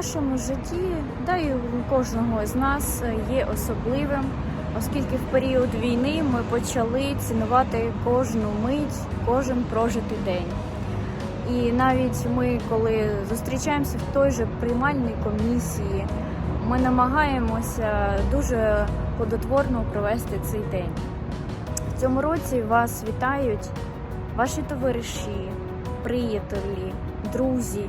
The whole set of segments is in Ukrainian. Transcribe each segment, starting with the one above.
вашому житті, да і у кожного з нас є особливим, оскільки в період війни ми почали цінувати кожну мить, кожен прожитий день. І навіть ми, коли зустрічаємося в той же приймальній комісії, ми намагаємося дуже плодотворно провести цей день. В цьому році вас вітають ваші товариші, приятелі, друзі,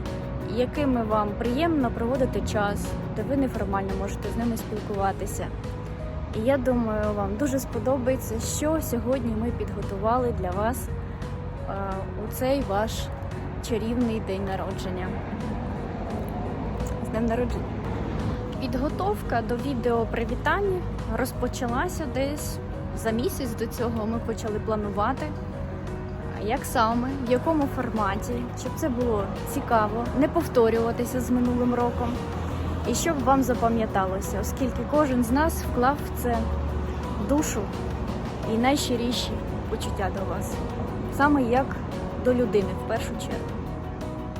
якими вам приємно проводити час, де ви неформально можете з ними спілкуватися. І я думаю, вам дуже сподобається, що сьогодні ми підготували для вас е, у цей ваш чарівний день народження. З днем народження! Підготовка до відео привітання розпочалася десь за місяць до цього. Ми почали планувати, як саме, в якому форматі, щоб це було цікаво, не повторюватися з минулим роком. І щоб вам запам'яталося, оскільки кожен з нас вклав в це душу і найщиріші почуття до вас, саме як до людини в першу чергу.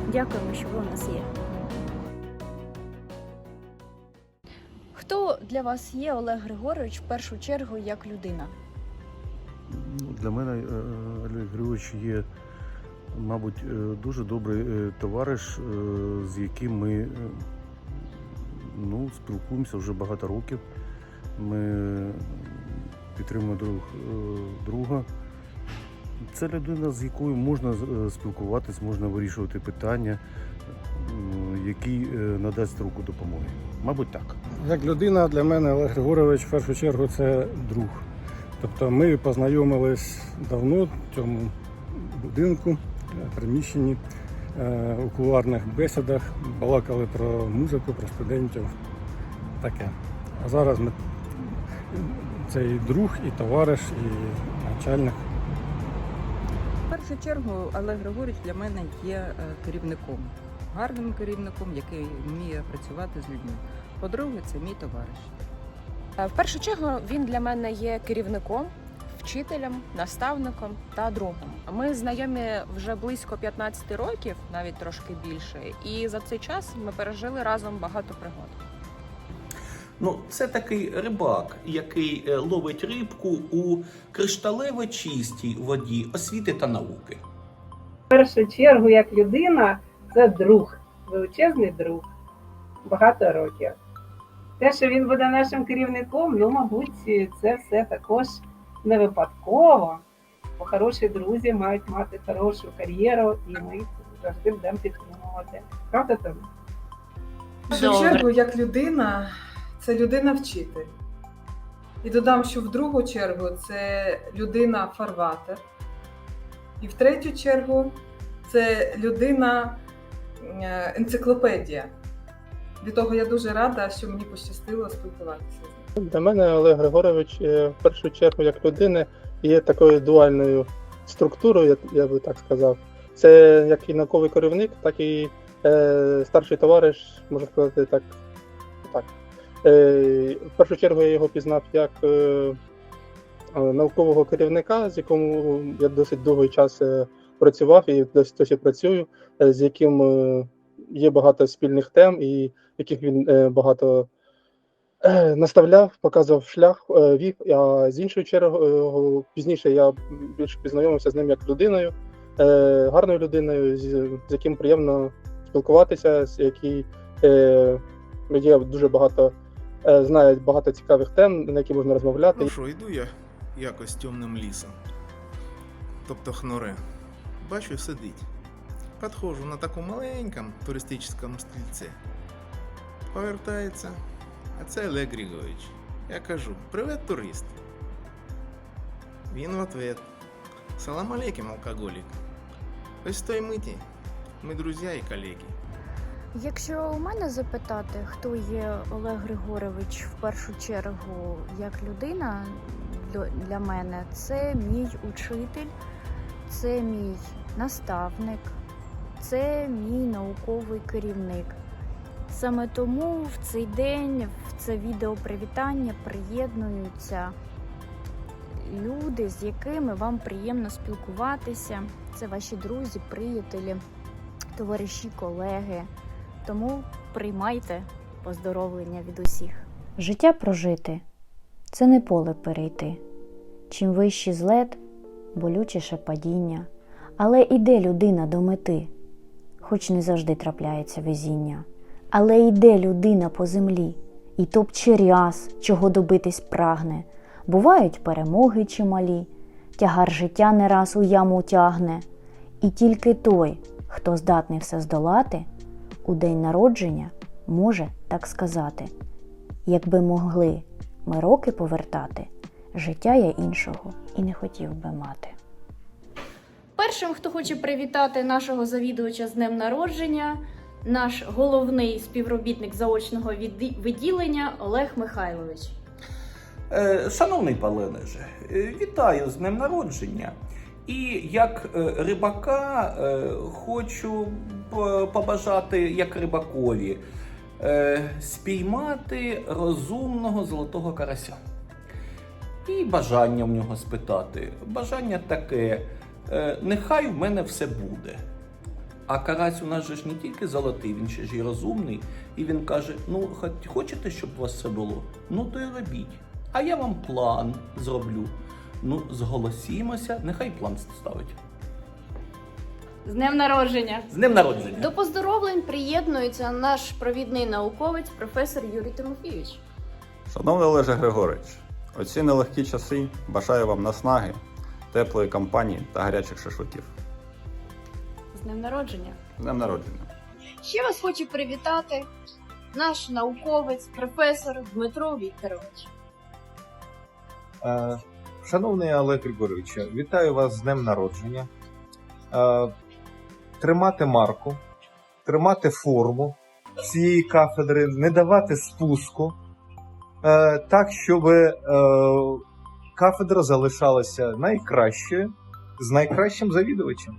Дякуємо, що ви у нас є. Хто для вас є Олег Григорович в першу чергу як людина? Ну, Для мене е, Олег Григорович є, мабуть, е, дуже добрий е, товариш, е, з яким ми е, ну, спілкуємося вже багато років. Ми підтримуємо друг е, друга. Це людина, з якою можна е, спілкуватись, можна вирішувати питання, е, надасть руку допомоги. Мабуть, так. Як людина для мене Олег Григорович в першу чергу це друг. Тобто ми познайомились давно в цьому будинку, е, приміщенні, е, у кулуарних бесідах, балакали про музику, про студентів. Таке. А зараз ми це і друг, і товариш, і начальник. В першу чергу Олег Григорьович для мене є е, керівником, гарним керівником, який вміє працювати з людьми. По-друге, це мій товариш. Е, В першу чергу він для мене є керівником, вчителем, наставником та другом. Ми знайомі вже близько 15 років, навіть трошки більше. І за цей час ми пережили разом багато пригод. Ну, це такий рибак, який е, ловить рибку у кришталево чистій воді освіти та науки. В першу чергу, як людина, це друг, величезний друг, багато років. Те, що він буде нашим керівником, ну, мабуть, це все також не випадково, бо хороші друзі мають мати хорошу кар'єру, і ми завжди будемо підтримувати. Правда, Тома? В першу чергу, як людина, це людина-вчитель. І додам, що в другу чергу це людина-фарватер. І в третю чергу це людина е, енциклопедія. Від того я дуже рада, що мені пощастило спілкуватися з ним. Для мене Олег Григорович е, в першу чергу як людини є такою дуальною структурою, я, би так сказав. Це як і науковий керівник, так і е, старший товариш, можна сказати так. так. Е, в першу чергу я його пізнав як е, е, наукового керівника, з яким я досить довгий час е, працював і досі, працюю, з яким є багато спільних тем, і яких він е, багато е, наставляв, показував шлях, е, вів. А з іншої черги, пізніше я більш познайомився з ним як людиною, гарною людиною, з, яким приємно спілкуватися, з який є дуже багато, знає багато цікавих тем, на які можна розмовляти. Ну що, йду я якось темним лісом. Тобто хноре. Бачу, сидить. Підходжу на такому маленькому туристичному стільці. Повертається. А це Олег Григорович. Я кажу: Привет, турист. Він в ответ. Салам алейкум, алкоголик. Ось той миті. Ми друзі і колеги. Якщо у мене запитати, хто є Олег Григорович в першу чергу як людина для мене, це мій учитель, це мій наставник, це мій науковий керівник. Саме тому в цей день, в це відео привітання приєднуються люди, з якими вам приємно спілкуватися. Це ваші друзі, приятелі, товариші, колеги Тому приймайте поздоровлення від усіх. Життя прожити це не поле перейти. Чим вищий злет, болючіше падіння, але іде людина до мети, хоч не завжди трапляється везіння, але йде людина по землі, і топче ряс, чого добитись прагне. Бувають перемоги чималі, тягар життя не раз у яму тягне, і тільки той, хто здатний все здолати, у день народження може так сказати. Якби могли ми роки повертати, життя я іншого і не хотів би мати. Першим, хто хоче привітати нашого завідувача з днем народження, наш головний співробітник заочного відділення Олег Михайлович. Е, Шановний Паленеже, е, вітаю з днем народження. І як е, рибака хочу по- побажати як рибакові спіймати розумного золотого карася. І бажання в нього спитати. Бажання таке: нехай в мене все буде. А карась у нас же ж не тільки золотий, він ще ж і розумний. І він каже: Ну, хоч- хочете, щоб у вас все було? Ну то й робіть. А я вам план зроблю. Ну, зголосімося, нехай план ставить. З днем народження! З днем народження! До поздоровлень приєднується наш провідний науковець, професор Юрій Тимофійович. Шановний Олеже Григорович, у ці нелегкі часи бажаю вам наснаги, теплої компанії та гарячих шашликів. З днем народження! З Днем народження! Ще вас хочу привітати наш науковець, професор Дмитро Вікторович. Е, Шановний Олег Григорович, вітаю вас з днем народження. Е, Тримати марку, тримати форму цієї кафедри, не давати спуску, е, так, щоб е, кафедра залишалася найкращою з найкращим завідувачем.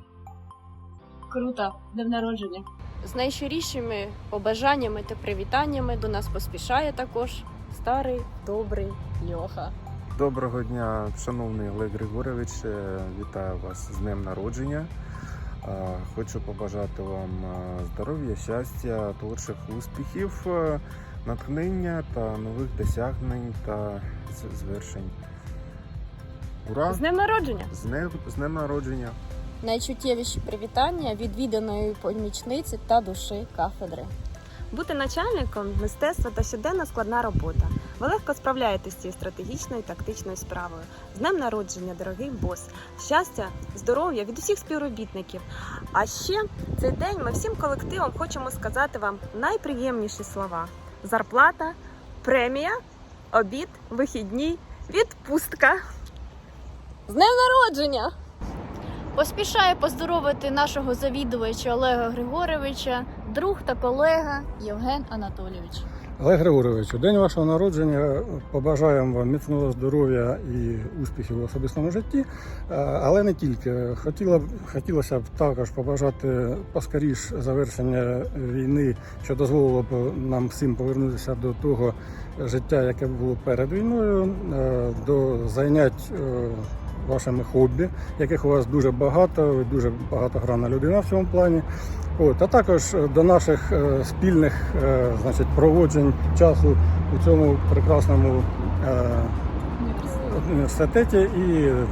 Круто, днем народження! З найщирішими побажаннями та привітаннями до нас поспішає також старий добрий Льоха. Доброго дня, шановний Олег Григорович. Е, Вітаю вас з днем народження. Е, Хочу побажати вам е, здоров'я, щастя, творчих успіхів, натхнення та нових досягнень та звершень. Ура! З днем народження! З днем, з днем народження! Найчуттєвіші привітання від відданої помічниці та душі кафедри. Бути начальником мистецтва та щоденна складна робота. Ви легко справляєтесь з цією стратегічною і тактичною справою. З днем народження, дорогий бос! Щастя, здоров'я від усіх співробітників. А ще цей день ми всім колективом хочемо сказати вам найприємніші слова: зарплата, премія, обід, вихідні, відпустка. З днем народження! Поспішає поздоровити нашого завідувача Олега Григоровича, друг та колега Євген Анатолійович. Олег Григорович, у день вашого народження побажаємо вам міцного здоров'я і успіхів у особистому житті, але не тільки. Хотіла б, хотілося б також побажати поскоріш завершення війни, що дозволило б нам всім повернутися до того життя, яке було перед війною, до зайнять е, вашими хобі, яких у вас дуже багато, дуже багатогранна людина в цьому плані. От, а також е, до наших е, спільних е, значить, проводжень часу у цьому прекрасному е, університеті і е,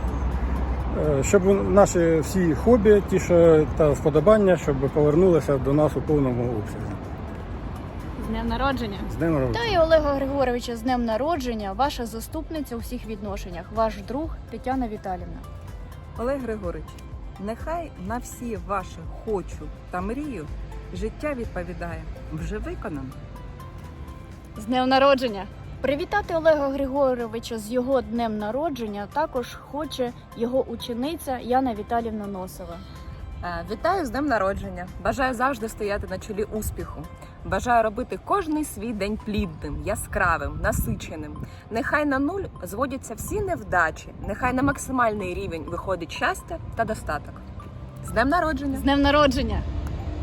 щоб наші всі хобі, ті, що та вподобання, щоб повернулися до нас у повному обсязі. Днем народження! З днем народження! Вітаю Олега Григоровича з днем народження, ваша заступниця у всіх відношеннях, ваш друг Тетяна Віталівна. Олег Григорич, нехай на всі ваші хочу та мрію життя відповідає вже виконано. З днем народження! Привітати Олега Григоровича з його днем народження також хоче його учениця Яна Віталівна Носова. Е, Вітаю з днем народження. Бажаю завжди стояти на чолі успіху. Бажаю робити кожний свій день плідним, яскравим, насиченим. Нехай на нуль зводяться всі невдачі. Нехай на максимальний рівень виходить щастя та достаток. З днем народження! З днем народження!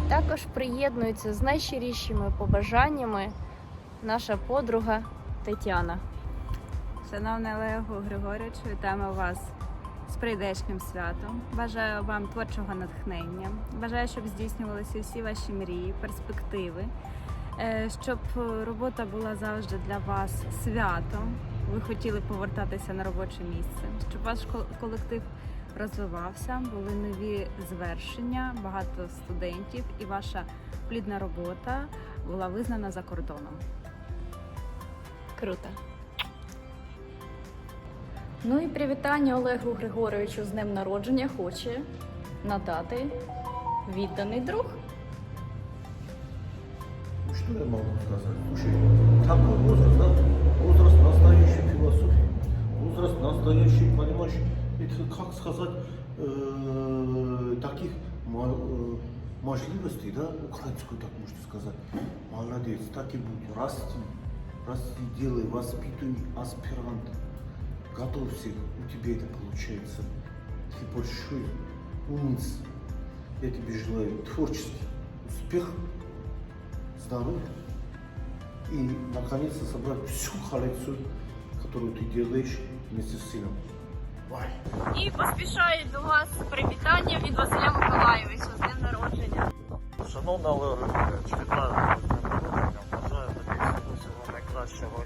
Також приєднується з найщирішими побажаннями наша подруга Тетяна. Шановний Олегу Григоровичу, вітаємо вас з прийдешнім святом. Бажаю вам творчого натхнення. Бажаю, щоб здійснювалися всі ваші мрії, перспективи, Е, щоб робота була завжди для вас святом. Ви хотіли повертатися на робоче місце, щоб ваш кол- колектив розвивався, були нові звершення, багато студентів, і ваша плідна робота була визнана за кордоном. Круто. Ну і привітання Олегу Григоровичу з днем народження хоче надати відданий друг. Что я могу сказать? Слушай, такой возраст, да? Возраст настоящей философии. Возраст настоящей, понимаешь, это, как сказать, э, таких мо- э, можливостей, да, украинскую так можно сказать. Молодец, так и будь. Расти, расти, делай, воспитывай аспирант. Готовься, у тебя это получается. Ты большой умница. Я тебе желаю творческий успех, здоровья и наконец-то собрать всю коллекцию, которую ты делаешь вместе с сыном. Вай. І поспішаю до вас привітання від Василя Миколайовича з днем народження. Шановна Олега Григорьович, вітаю вас з днем народження. Бажаю тобі всього всього найкращого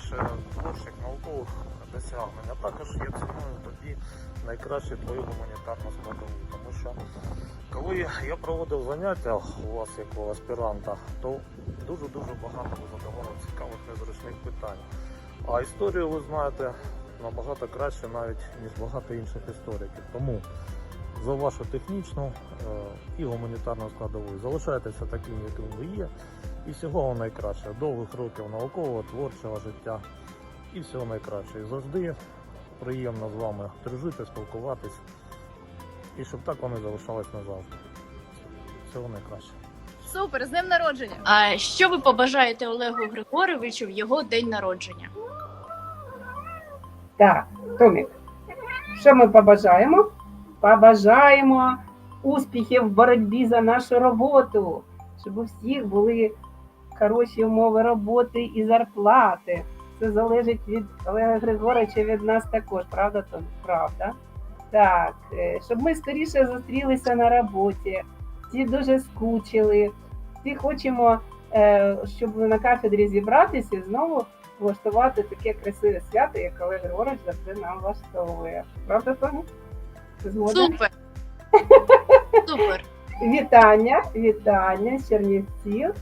і побільше творчих наукових досягнень. А також я ціную тобі найкраще твою гуманітарну складову. Тому що коли я проводив заняття у вас як у аспіранта, то дуже-дуже багато ви задавали цікавих незручних питань. А історію ви знаєте набагато краще навіть, ніж багато інших істориків. Тому за вашу технічну е, і гуманітарну складову. Залишайтеся таким, яким ви є. І всього вам найкраще. Довгих років наукового, творчого життя. І всього найкраще. І завжди приємно з вами дружити, спілкуватись. І щоб так вони залишались назавжди. Всього найкраще. Супер, з днем народження! А що ви побажаєте Олегу Григоровичу в його день народження? Так, Томік, що ми побажаємо? Побажаємо успіхів в боротьбі за нашу роботу, щоб у всіх були хороші умови роботи і зарплати. Це залежить від Олега Григоровича від нас також, правда, Том? Правда. Так, е, щоб ми скоріше зустрілися на роботі, всі дуже скучили, всі хочемо, е, щоб на кафедрі зібратися і знову влаштувати таке красиве свято, як Олег Григорович завжди нам влаштовує. Правда, Тому? Супер! Супер! Вітання, вітання з Чернівців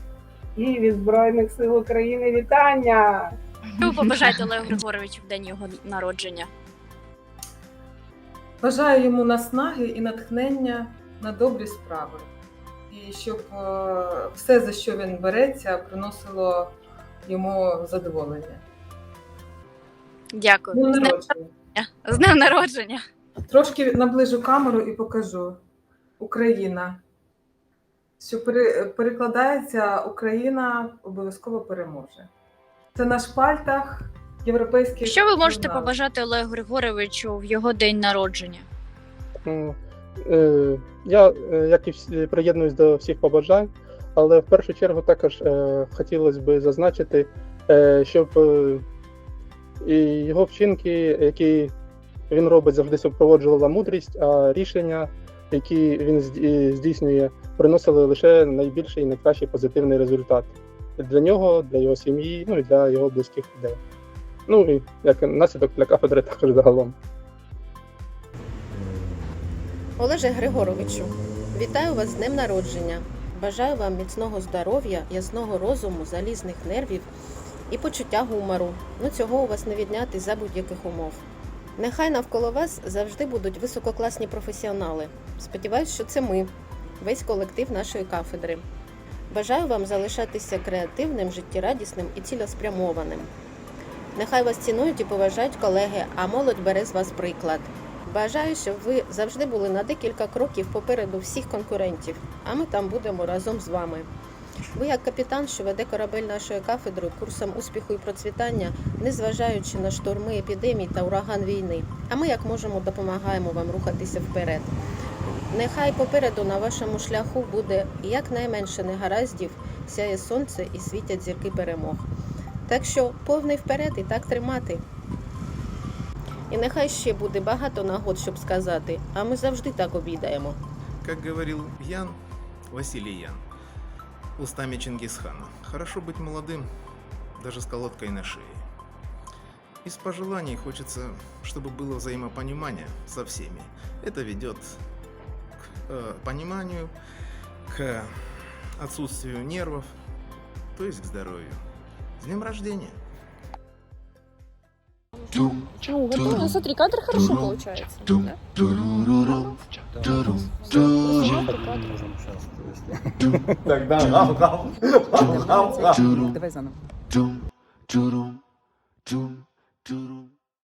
і від Збройних сил України. Вітання! Що ви побажаєте Олегу Григоровичу в день його народження? Бажаю йому наснаги і натхнення на добрі справи. І щоб е, все, за що він береться, приносило йому задоволення. Дякую. Днем З днем народження. народження! З днем народження! Трошки наближу камеру і покажу. Україна. Що перекладається Україна обов'язково переможе. Це на шпальтах європейських. Що ви можете журналів. побажати Олегу Григоровичу в його день народження? Е, Я, е, як і всі, приєднуюсь до всіх побажань, але в першу чергу також е, хотілося б зазначити, щоб і його вчинки, які він робить, завжди супроводжувала мудрість, а рішення, які він здійснює, приносили лише найбільший і найкращий позитивний результат для нього, для його сім'ї, ну і для його близьких людей. Ну і як наслідок для кафедри також загалом. Олеже Григоровичу, вітаю вас з днем народження. Бажаю вам міцного здоров'я, ясного розуму, залізних нервів і почуття гумору. Ну цього у вас не відняти за будь-яких умов. Нехай навколо вас завжди будуть висококласні професіонали. Сподіваюсь, що це ми, весь колектив нашої кафедри. Бажаю вам залишатися креативним, життєрадісним і цілеспрямованим. Нехай вас цінують і поважають колеги, а молодь бере з вас приклад. Бажаю, щоб ви завжди були на декілька кроків попереду всіх конкурентів, а ми там будемо разом з вами. Ви, як капітан, що веде корабель нашої кафедри курсом успіху і процвітання, незважаючи на шторми епідемій та ураган війни. А ми, як можемо, допомагаємо вам рухатися вперед. Нехай попереду на вашому шляху буде якнайменше негараздів, сяє сонце і світять зірки перемог. Так що повний вперед і так тримати. І нехай ще буде багато нагод, щоб сказати, а ми завжди так обідаємо. Как говорил Ян, Василий Ян, устами Чингисхана, хорошо быть молодым, даже с колодкой на шее. Из пожеланий хочется, чтобы было взаимопонимание со всеми. Это ведет к э, пониманию, к отсутствию нервов, то есть к здоровью. С днем рождения! Ну, смотри, кадр хорошо получается. да? Тогда гав-гав. Гав-гав. Давай заново. Dum, dum, dum, dum, dum.